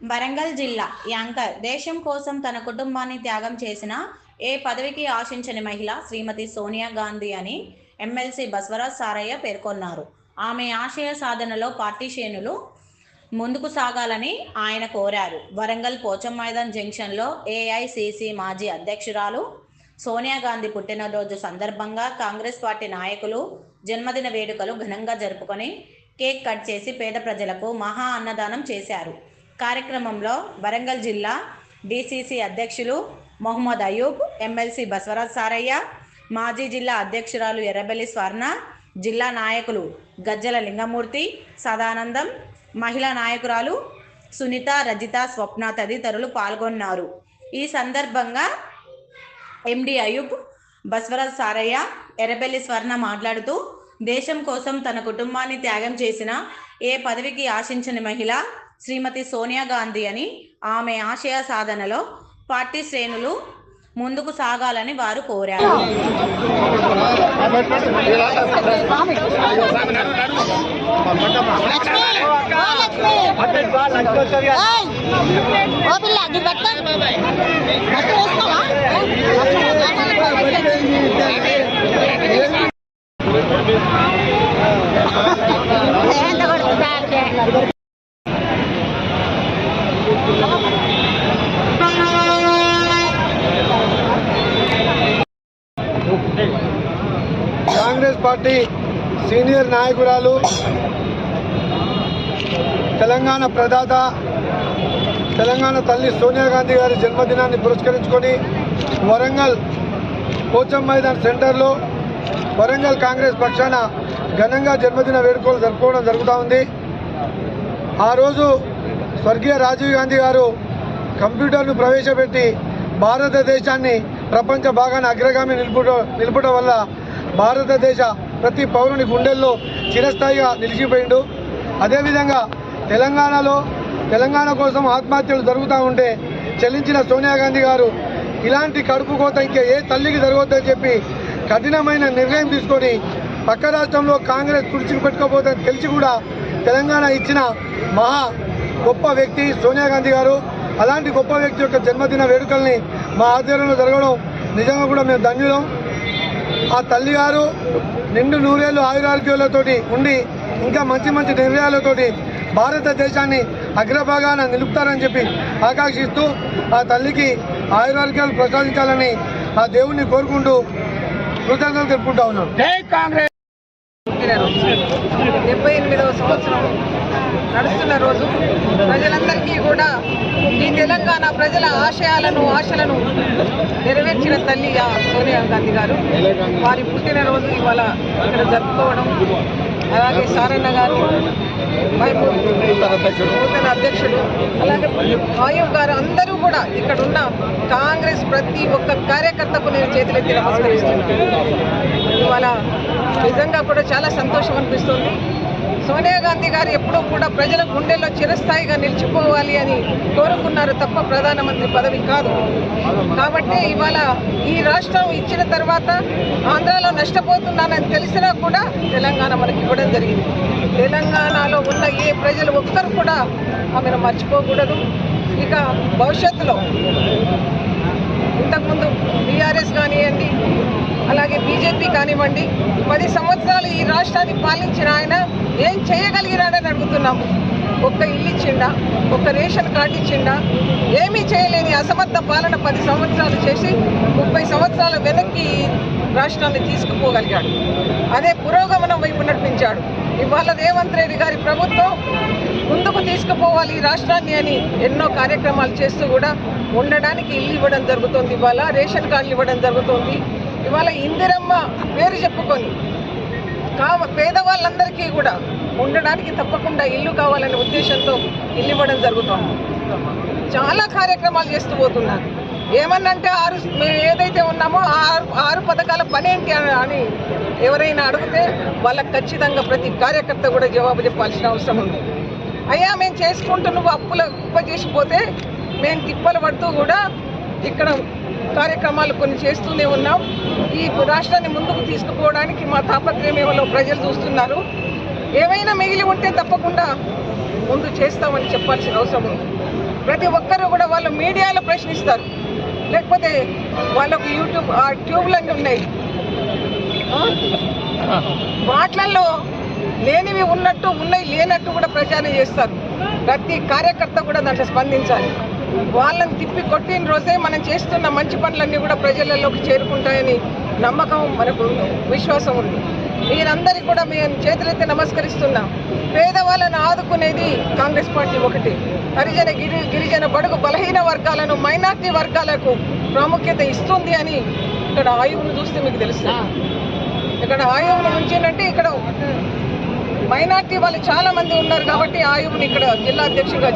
వరంగల్ జిల్లా యాంకర్ దేశం కోసం తన కుటుంబాన్ని త్యాగం చేసిన ఏ పదవికి ఆశించని మహిళ శ్రీమతి సోనియా గాంధీ అని ఎమ్మెల్సీ బస్వరాజ్ సారయ్య పేర్కొన్నారు. ఆమె ఆశయ సాధనలో పార్టీ శ్రేణులు ముందుకు సాగాలని ఆయన కోరారు. వరంగల్ పోచం మైదాన్ జంక్షన్లో ఏఐసిసి మాజీ అధ్యక్షురాలు సోనియా గాంధీ పుట్టినరోజు సందర్భంగా కాంగ్రెస్ పార్టీ నాయకులు జన్మదిన వేడుకలు ఘనంగా జరుపుకొని కేక్ కట్ చేసి పేద ప్రజలకు మహా అన్నదానం చేశారు. కార్యక్రమంలో వరంగల్ జిల్లా డిసిసి అధ్యక్షులు మొహమ్మద్ అయూబ్ ఎమ్మెల్సీ బసవరాజ్ సారయ్య మాజీ జిల్లా అధ్యక్షురాలు ఎర్రబెల్లి స్వర్ణ జిల్లా నాయకులు గజ్జల లింగమూర్తి సదానందం మహిళా నాయకురాలు సునీత రజిత స్వప్న తదితరులు పాల్గొన్నారు. ఈ సందర్భంగా ఎండి అయూబ్ బస్వరాజ్ సారయ్య ఎర్రబెల్లి స్వర్ణ మాట్లాడుతూ దేశం కోసం తన కుటుంబాన్ని త్యాగం చేసిన ఏ పదవికి ఆశించని మహిళ శ్రీమతి సోనియా గాంధీ అని ఆమె ఆశయ సాధనలో పార్టీ శ్రేణులు ముందుకు సాగాలని వారు కోరారు. కాంగ్రెస్ పార్టీ సీనియర్ నాయకురాలు తెలంగాణ ప్రదాత తెలంగాణ తల్లి సోనియా గాంధీ గారి జన్మదినాన్ని పురస్కరించుకొని వరంగల్ పోచం మైదాన్ సెంటర్లో వరంగల్ కాంగ్రెస్ పక్షాన ఘనంగా జన్మదిన వేడుకలు జరుపుకోవడం జరుగుతూ ఉంది. ఆ రోజు స్వర్గీయ రాజీవ్ గాంధీ గారు కంప్యూటర్ను ప్రవేశపెట్టి భారతదేశాన్ని ప్రపంచ భాగాన్ని అగ్రగామి నిలుపుట నిలుపుట వల్ల భారతదేశ ప్రతి పౌరుని గుండెల్లో చిరస్థాయిగా నిలిచిపోయిండు. అదేవిధంగా తెలంగాణలో తెలంగాణ కోసం ఆత్మహత్యలు జరుగుతూ ఉంటే చెల్లించిన సోనియా గాంధీ గారు ఇలాంటి కడుపు కోత ఇంకా ఏ తల్లికి జరగొద్దని చెప్పి కఠినమైన నిర్ణయం తీసుకొని పక్క రాష్ట్రంలో కాంగ్రెస్ కుర్చీకి పెట్టుకోబోతుందని తెలిసి కూడా తెలంగాణ ఇచ్చిన మహా గొప్ప వ్యక్తి సోనియా గాంధీ గారు. అలాంటి గొప్ప వ్యక్తి యొక్క జన్మదిన వేడుకల్ని మా ఆధ్వర్యంలో జరగడం నిజంగా కూడా మేము ధన్యులం. ఆ తల్లి గారు నిండు నూరేళ్ళు ఆయురారోగ్యాలతోటి ఉండి ఇంకా మంచి మంచి నిర్ణయాలతోటి భారతదేశాన్ని అగ్రభాగాన నిలుపుతారని చెప్పి ఆకాంక్షిస్తూ ఆ తల్లికి ఆయురారోగ్యాలు ప్రసాదించాలని ఆ దేవుణ్ణి కోరుకుంటూ కృతజ్ఞతలు తెలుపుకుంటా ఉన్నాను డెబ్బై ఎనిమిదవ సంవత్సరం నడుస్తున్న రోజు ప్రజలందరికీ కూడా ఈ తెలంగాణ ప్రజల ఆశయాలను ఆశలను నెరవేర్చిన తల్లి ఆ సోనియా గాంధీ గారు. వారి పుట్టినరోజు ఇవాళ ఇక్కడ జరుపుకోవడం అలాగే సారన్న గారు నూతన అధ్యక్షుడు అలాగే ఆయుబ్ గారు అందరూ కూడా ఇక్కడ ఉన్న కాంగ్రెస్ ప్రతి ఒక్క కార్యకర్తకు నేను చేతులెత్తి నమస్కరిస్తున్నాను. ఇవాళ నిజంగా కూడా చాలా సంతోషం అనిపిస్తుంది. సోనియా గాంధీ గారు ఎప్పుడూ కూడా ప్రజల గుండెల్లో చిరస్థాయిగా నిలిచిపోవాలి అని కోరుకున్నారు తప్ప ప్రధానమంత్రి పదవి కాదు. కాబట్టి ఇవాళ ఈ రాష్ట్రం ఇచ్చిన తర్వాత ఆంధ్రాలో నష్టపోతున్నానని తెలిసినా కూడా తెలంగాణ మనకి ఇవ్వడం జరిగింది. తెలంగాణలో ఉన్న ఏ ప్రజలు ఒక్కరు కూడా ఆమెను మర్చిపోకూడదు. ఇక భవిష్యత్తులో ఇంతకుముందు బీఆర్ఎస్ కానివ్వండి అలాగే బీజేపీ కానివ్వండి పది సంవత్సరాలు ఈ రాష్ట్రాన్ని పాలించిన ఆయన ఏం చేయగలిగినాడని అడుగుతున్నాము ఒక్క ఇల్లు ఇచ్చిండా? ఒక్క రేషన్ కార్డు ఇచ్చిండా? ఏమీ చేయలేని అసమర్థ పాలన పది సంవత్సరాలు చేసి ముప్పై సంవత్సరాల వెనక్కి రాష్ట్రాన్ని తీసుకుపోగలిగాడు. అదే పురోగమనం వైపు నడిపించాడు. ఇవాళ రేవంత్ రెడ్డి గారి ప్రభుత్వం ముందుకు తీసుకుపోవాలి ఈ రాష్ట్రాన్ని అని ఎన్నో కార్యక్రమాలు చేస్తూ కూడా ఉండడానికి ఇల్లు ఇవ్వడం జరుగుతుంది ఇవాళ రేషన్ కార్డులు ఇవ్వడం జరుగుతుంది. ఇవాళ ఇందిరమ్మ పేరు చెప్పుకొని కావ పేదవాళ్ళందరికీ కూడా ఉండడానికి తప్పకుండా ఇల్లు కావాలనే ఉద్దేశంతో ఇల్లు ఇవ్వడం జరుగుతుంది. చాలా కార్యక్రమాలు చేస్తూ పోతున్నారు. ఏమన్నంటే ఆరు మేము ఏదైతే ఉన్నామో ఆరు ఆరు పథకాల పనేంటి అని అని ఎవరైనా అడిగితే వాళ్ళకి ఖచ్చితంగా ప్రతి కార్యకర్త కూడా జవాబు చెప్పాల్సిన అవసరం ఉంది. అయ్యా మేము చేసుకుంటూ నువ్వు అప్పుల కుప్ప చేసిపోతే మేము తిప్పలు పడుతూ కూడా ఇక్కడ కార్యక్రమాలు కొన్ని చేస్తూనే ఉన్నాం. ఈ రాష్ట్రాన్ని ముందుకు తీసుకుపోవడానికి మా తాపత్రయం ఏమో ప్రజలు చూస్తున్నారు. ఏవైనా మిగిలి ఉంటే తప్పకుండా ముందు చేస్తామని చెప్పాల్సిన అవసరం ఉంది. ప్రతి ఒక్కరు కూడా వాళ్ళు మీడియాలో ప్రశ్నిస్తారు. లేకపోతే వాళ్ళకు యూట్యూబ్ ఆ ట్యూబ్లన్నీ ఉన్నాయి. ఆ? వాట్లల్లో లేనివి ఉన్నట్టు ఉన్నాయి లేనట్టు కూడా ప్రచారం చేస్తారు. ప్రతి కార్యకర్త కూడా దాంట్లో స్పందించాలి. వాళ్ళని తిప్పి కొట్టిన రోజే మనం చేస్తున్న మంచి పనులన్నీ కూడా ప్రజలలోకి చేరుకుంటాయని నమ్మకం మనకు విశ్వాసం ఉంది. మీరందరికీ కూడా మేము చేతులెత్తి నమస్కరిస్తున్నాం. పేదవాళ్ళను ఆదుకునేది కాంగ్రెస్ పార్టీ ఒకటి. హరిజన గిరి గిరిజన బడుగు బలహీన వర్గాలను మైనార్టీ వర్గాలకు ప్రాముఖ్యత ఇస్తుంది అని ఇక్కడ ఆయువును చూస్తే మీకు తెలుస్తుంది. ఇక్కడ ఆయువును ఉంచేనంటే ఇక్కడ మైనార్టీ వాళ్ళు చాలా మంది ఉన్నారు కాబట్టి ఆయువుని ఇక్కడ జిల్లా అధ్యక్షుడిగా